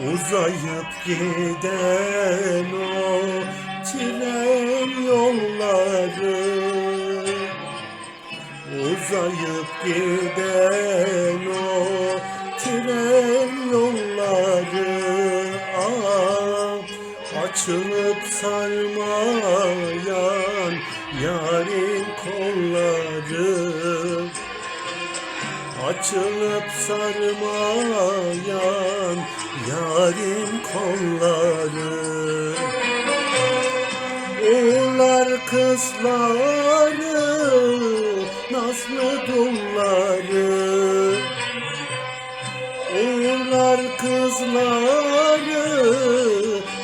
Uzayıp giden o tren yolları. Uzayıp giden o tren yolları. Ah, Açılıp sarmayan yarın kolları. Açılıp sarmayan yarın kolları. Uğurlar kızları, nazlı dulları Uğurlar kızları,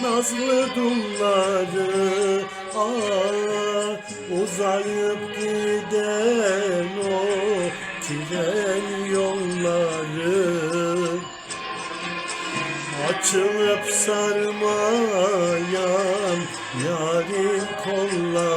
nazlı dulları Ah, uzayıp giden o tren Açılıp sarmayan yarın kolları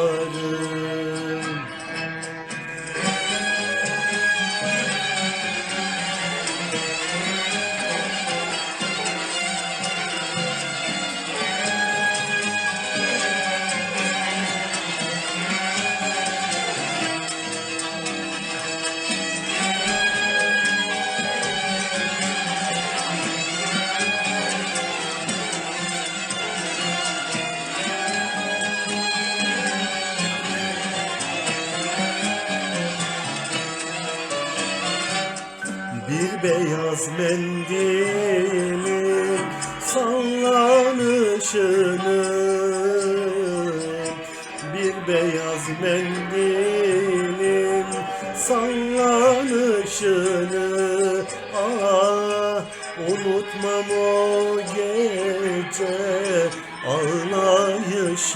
beyaz mendilin sallanışını. Bir beyaz mendilin sallanışını. Ah unutmam o gece ağlayışını.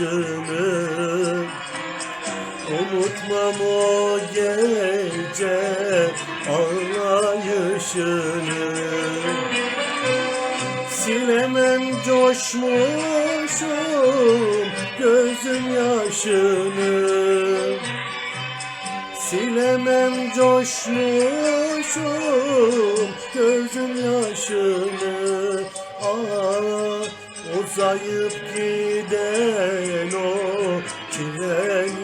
Unutmam o gece ağlayışını Silemem coşmuşum gözüm yaşını. Silemem coşmuşum gözüm yaşını. Ah uzayıp giden o tren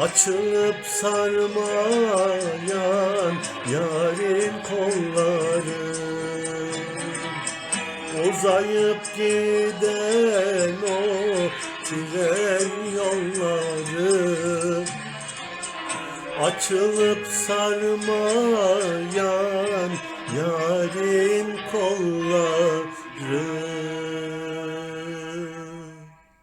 Açılıp sarmayan yarın kolları Uzayıp giden o tren yolları Açılıp sarmayan